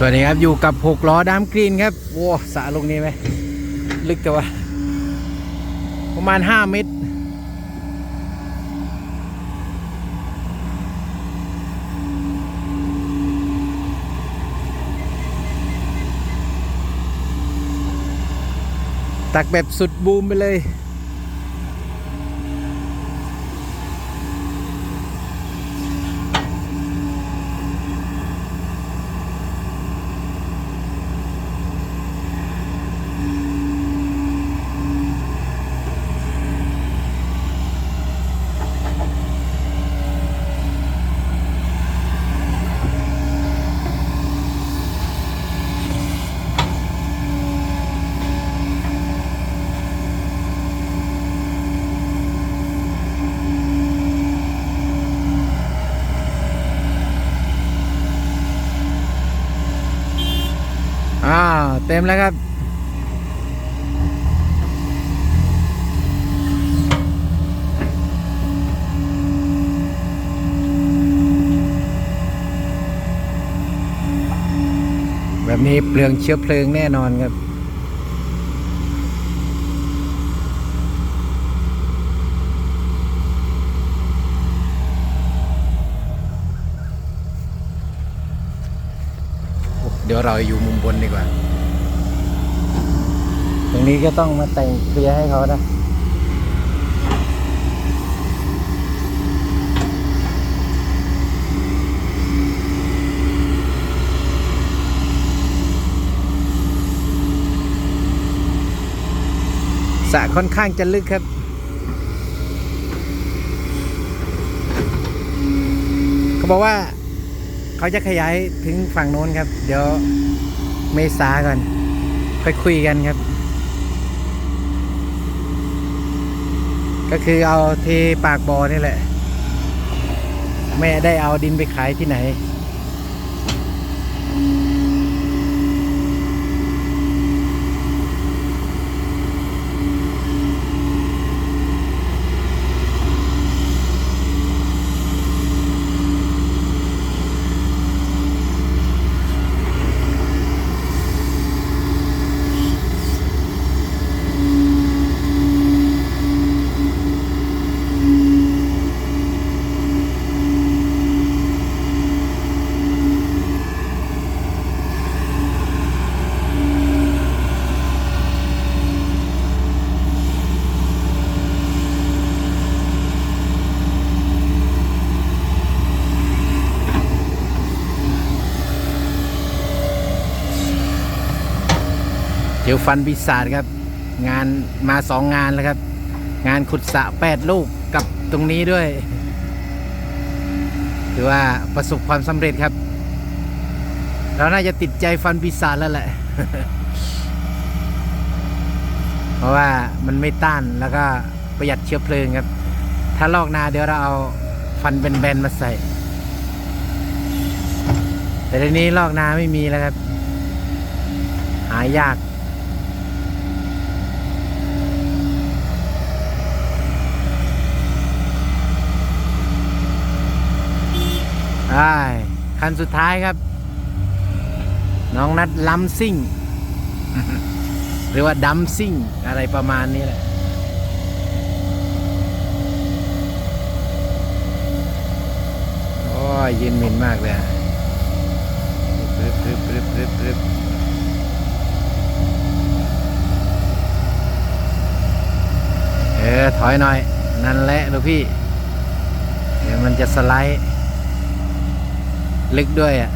สวัสดีครับ อยู่กับหกล้อดามกรีนครับโว้สระลงนี้ไหม ลึกแต่ว่า ประมาณ 5 เมตร ตักแบบสุดบูมไปเลย อ่าเต็มแล้วครับ แบบนี้เปลืองเชื้อเพลิงแน่นอนครับ เดี๋ยวเราอยู่มุมบนดีกว่า ตรงนี้ก็ต้องมาแต่งเคลียร์ให้เขานะสระค่อนข้างจะลึกครับ เขาบอกว่า เขาจะขยายถึงฝั่งโน้นครับ เดี๋ยวเมษาก่อนไปคุยกันครับ ก็คือเอาเทปากบอนี่แหละ ไม่ได้เอาดินไปขายที่ไหน เจอฟันปีศาจครับ งานมาสองงานแล้วครับ งานขุดสระแปดลูกกับตรงนี้ด้วยถือว่าประสบความสำเร็จครับ เราน่าจะติดใจฟันปีศาจแล้วแหละ เพราะว่ามันไม่ต้านแล้วก็ประหยัดเชื้อเพลิงครับ ถ้าลอกนาเดี๋ยวเราเอาฟันแบนๆมาใส่ แต่ทีนี้ลอกนาไม่มีแล้วครับ หายาก ใช่คันสุดท้ายครับ น้องนัดล้ำซิ่ง หรือว่าดัมซิ่ง อะไรประมาณนี้แหละโอ้ยเย็นเหม็นมากเลยอะปรึบปรึบปรึบปรึบปรึบเออ ถอยหน่อย นั่นแหละลูกพี่ เดี๋ยวมันจะสไลด์ ลึกด้วยอะ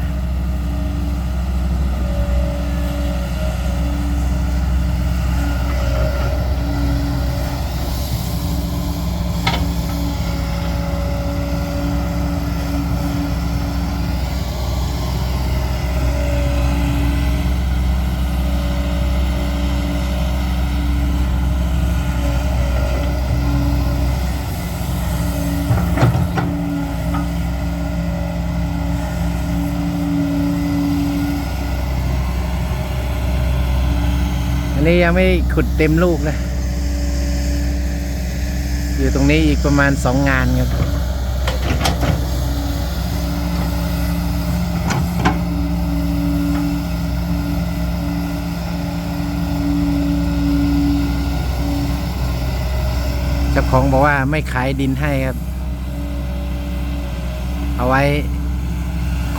นี้ยังไม่ขุดเต็มลูกนะ อยู่ตรงนี้อีกประมาณสองงานครับ เจ้าของบอกว่าไม่ขายดินให้ครับ เอาไว้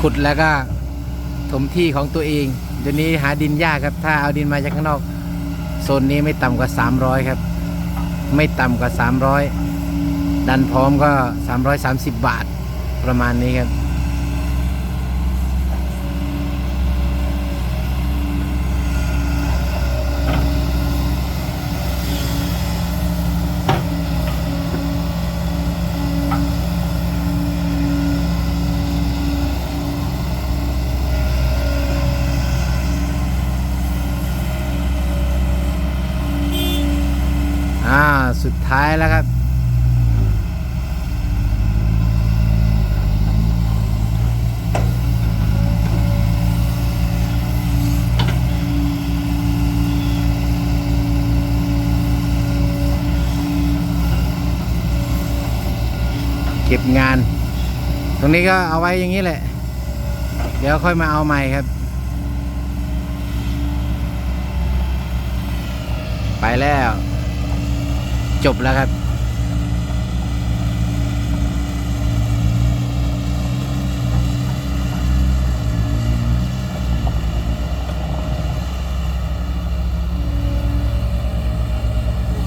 ขุดแล้วก็ถมที่ของตัวเอง เดี๋ยวนี้หาดินยากครับ ถ้าเอาดินมาจากข้างนอก โซนนี้ไม่ต่ำกว่า 300 ครับ ไม่ต่ำกว่า 300 ดันพร้อมก็ 330 บาทประมาณนี้ครับ อ่า สุดท้ายแล้วครับ เก็บงาน ตรงนี้ก็เอาไว้อย่างนี้แหละ เดี๋ยวค่อยมาเอาใหม่ครับไปแล้ว จบแล้วครับ